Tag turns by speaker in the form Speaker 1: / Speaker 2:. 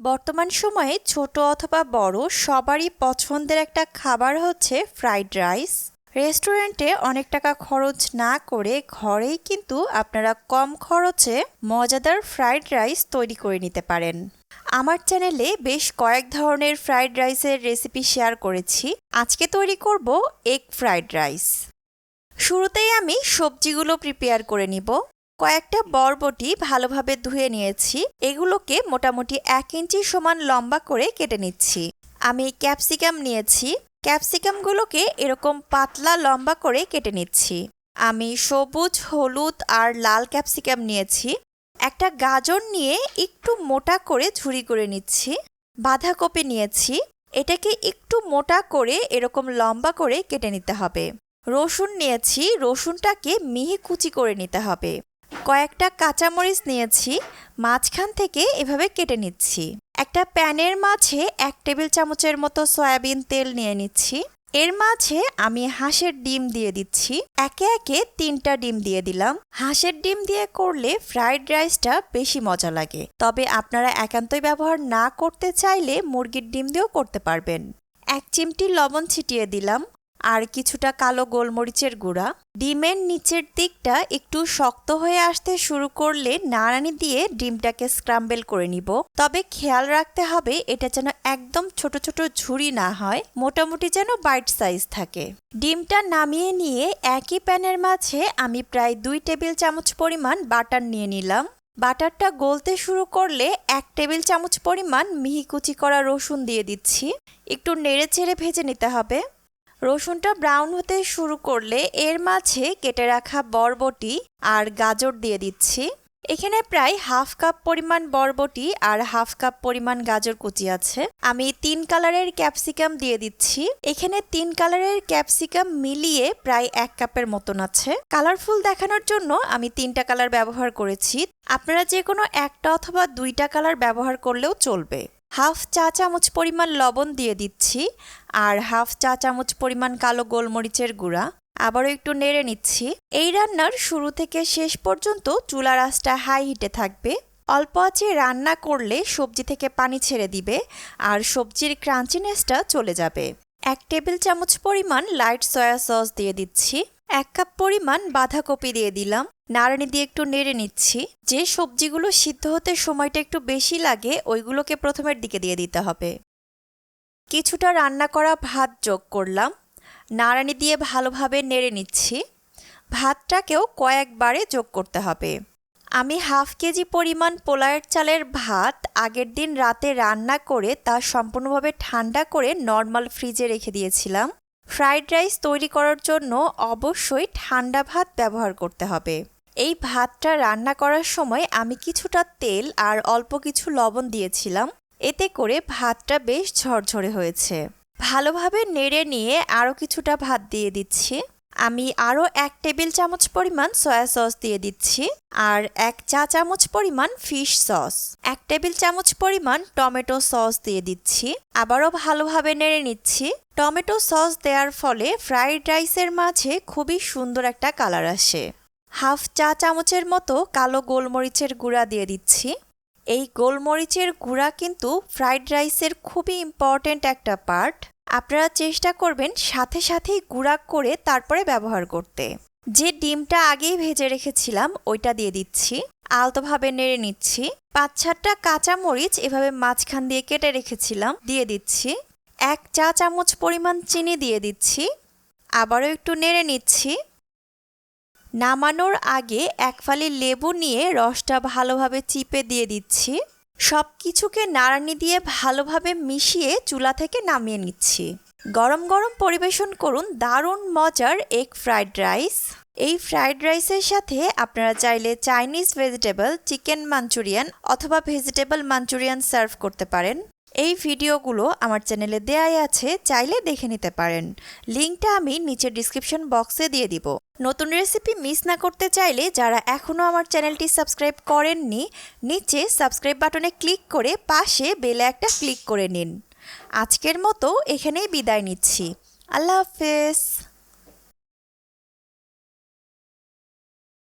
Speaker 1: বর্তমান সময়ে ছোট অথবা বড় সবারই পছন্দের একটা খাবার হচ্ছে ফ্রাইড রাইস। রেস্টুরেন্টে অনেক টাকা খরচ না করে ঘরেই কিন্তু আপনারা কম খরচে মজাদার ফ্রাইড রাইস তৈরি করে নিতে পারেন। আমার চ্যানেলে বেশ কয়েক ধরনের ফ্রাইড রাইসের রেসিপি শেয়ার করেছি। আজকে তৈরি করব এগ ফ্রাইড রাইস। শুরুতেই আমি সবজিগুলো প্রিপেয়ার করে নিব। কয়েকটা বরবটি ভালোভাবে ধুয়ে নিয়েছি। এগুলোকে মোটামুটি এক ইঞ্চি সমান লম্বা করে কেটে নিচ্ছি। আমি ক্যাপসিকাম নিয়েছি। ক্যাপসিকামগুলোকে এরকম পাতলা লম্বা করে কেটে নিচ্ছি। আমি সবুজ, হলুদ আর লাল ক্যাপসিকাম নিয়েছি। একটা গাজর নিয়ে একটু মোটা করে ঝুড়ি করে নিচ্ছি। বাঁধাকপি নিয়েছি। এটাকে একটু মোটা করে এরকম লম্বা করে কেটে নিতে হবে। রসুন নিয়েছি। রসুনটাকে মিহি কুচি করে নিতে হবে। কয়েকটা কাঁচামরিচ নিয়েছি, মাঝখান থেকে এভাবে কেটে নিচ্ছি। একটা প্যানের মাঝে এক টেবিল চামচের মতো সয়াবিন তেল নিয়ে নিচ্ছি। এর মাঝে আমি হাঁসের ডিম দিয়ে দিচ্ছি। একে একে তিনটা ডিম দিয়ে দিলাম। হাঁসের ডিম দিয়ে করলে ফ্রাইড রাইসটা বেশি মজা লাগে। তবে আপনারা একান্তই ব্যবহার না করতে চাইলে মুরগির ডিম দিয়েও করতে পারবেন। এক চিমটি লবণ ছিটিয়ে দিলাম। আর কিছুটা কালো গোলমরিচের গুঁড়া। ডিমের নিচের দিকটা একটু শক্ত হয়ে আসতে শুরু করলে নাড়ানি দিয়ে ডিমটাকে স্ক্রাম্বেল করে নিব। তবে খেয়াল রাখতে হবে, এটা যেন একদম ছোট ছোট ঝুড়ি না হয়, মোটামুটি যেন বাইট সাইজ থাকে। ডিমটা নামিয়ে নিয়ে একই প্যানের মাঝে আমি প্রায় দুই টেবিল চামচ পরিমাণ বাটার নিয়ে নিলাম। বাটারটা গলতে শুরু করলে এক টেবিল চামচ পরিমাণ মিহি কুচি করা রসুন দিয়ে দিচ্ছি। একটু নেড়ে চেড়ে ভেজে নিতে হবে। রসুনটা ব্রাউন হতে শুরু করলে এর মাঝে কেটে রাখা বরবটি আর গাজর দিয়ে দিচ্ছি। এখানে প্রায় হাফ কাপ পরিমাণ বরবটি আর হাফ কাপ পরিমাণ গাজর কুচি আছে। আমি তিন কালারের ক্যাপসিকাম দিয়ে দিচ্ছি। এখানে তিন কালারের ক্যাপসিকাম মিলিয়ে প্রায় এক কাপের মতন আছে। কালারফুল দেখানোর জন্য আমি তিনটা কালার ব্যবহার করেছি। আপনারা যে কোনো একটা অথবা দুইটা কালার ব্যবহার করলেও চলবে। হাফ চা চামচ পরিমাণ লবণ দিয়ে দিচ্ছি আর হাফ চা চামচ পরিমাণ কালো গোলমরিচের গুঁড়া। আবারও একটু নেড়ে নিচ্ছি। এই রান্নার শুরু থেকে শেষ পর্যন্ত চুলার আঁচটা হাই হিটে থাকবে। অল্প আঁচে রান্না করলে সবজি থেকে পানি ছেড়ে দিবে আর সবজির ক্রাঞ্চিনেসটা চলে যাবে। এক টেবিল চামচ পরিমাণ লাইট সয়া সস দিয়ে দিচ্ছি। এক কাপ পরিমাণ বাঁধাকপি দিয়ে দিলাম। নাড়ানি দিয়ে একটু নেড়ে নিচ্ছি। যে সবজিগুলো সিদ্ধ হতে সময়টা একটু বেশি লাগে, ওইগুলোকে প্রথমের দিকে দিয়ে দিতে হবে। কিছুটা রান্না করা ভাত যোগ করলাম। নাড়ানি দিয়ে ভালোভাবে নেড়ে নিচ্ছি। ভাতটাকেও কয়েকবারে যোগ করতে হবে। আমি হাফ কেজি পরিমাণ পোলায়ের চালের ভাত আগের দিন রাতে রান্না করে তা সম্পূর্ণভাবে ঠান্ডা করে নর্মাল ফ্রিজে রেখে দিয়েছিলাম। ফ্রাইড রাইস তৈরি করার জন্য অবশ্যই ঠান্ডা ভাত ব্যবহার করতে হবে। এই ভাতটা রান্না করার সময় আমি কিছুটা তেল আর অল্প কিছু লবণ দিয়েছিলাম। এতে করে ভাতটা বেশ ঝরঝরে হয়েছে। ভালোভাবে নেড়ে নিয়ে আরও কিছুটা ভাত দিয়ে দিচ্ছি। আমি আরও এক টেবিল চামচ পরিমাণ সয়া সস দিয়ে দিচ্ছি, আর এক চা চামচ পরিমাণ ফিশ সস। এক টেবিল চামচ পরিমাণ টমেটো সস দিয়ে দিচ্ছি, আবারও ভালোভাবে নেড়ে নিচ্ছি। টমেটো সস দেওয়ার ফলে ফ্রাইড রাইসের মাঝে খুবই সুন্দর একটা কালার আসে। হাফ চা চামচের মতো কালো গোলমরিচের গুঁড়া দিয়ে দিচ্ছি। এই গোলমরিচের গুঁড়া কিন্তু ফ্রাইড রাইসের খুবই ইম্পর্ট্যান্ট একটা পার্ট। আপনারা চেষ্টা করবেন সাথে সাথেই গুঁড়া করে তারপরে ব্যবহার করতে। যে ডিমটা আগেই ভেজে রেখেছিলাম, ওইটা দিয়ে দিচ্ছি। আলতোভাবে নেড়ে নিচ্ছি। পাঁচ সাতটা কাঁচা মরিচ এভাবে মাঝখান দিয়ে কেটে রেখেছিলাম, দিয়ে দিচ্ছি। এক চা চামচ পরিমাণ চিনি দিয়ে দিচ্ছি। আবারও একটু নেড়ে নিচ্ছি। নামানোর আগে এক ফালি লেবু নিয়ে রসটা ভালোভাবে চিপে দিয়ে দিচ্ছি। সব কিছুকে নাড়ানি দিয়ে ভালোভাবে মিশিয়ে চুলা থেকে নামিয়ে নিচ্ছি। গরম গরম পরিবেশন করুন দারুণ মজার এগ ফ্রাইড রাইস এই ফ্রাইড রাইসের সাথে আপনারা চাইলে চাইনিজ ভেজিটেবল চিকেন মাঞ্চুরিয়ান অথবা ভেজিটেবল মাঞ্চুরিয়ান সার্ভ করতে পারেন। এই ভিডিওগুলো আমার চ্যানেলে দেয়াই আছে, চাইলে দেখে নিতে পারেন। লিঙ্কটা আমি নিচের ডিসক্রিপশন বক্সে দিয়ে দিব। নতুন রেসিপি মিস না করতে চাইলে যারা এখনও আমার চ্যানেলটি সাবস্ক্রাইব করেননি, নিচে সাবস্ক্রাইব বাটনে ক্লিক করে পাশে বেলে একটা ক্লিক করে নিন। আজকের মতো এখানেই বিদায় নিচ্ছি। আল্লাহ হাফেজ।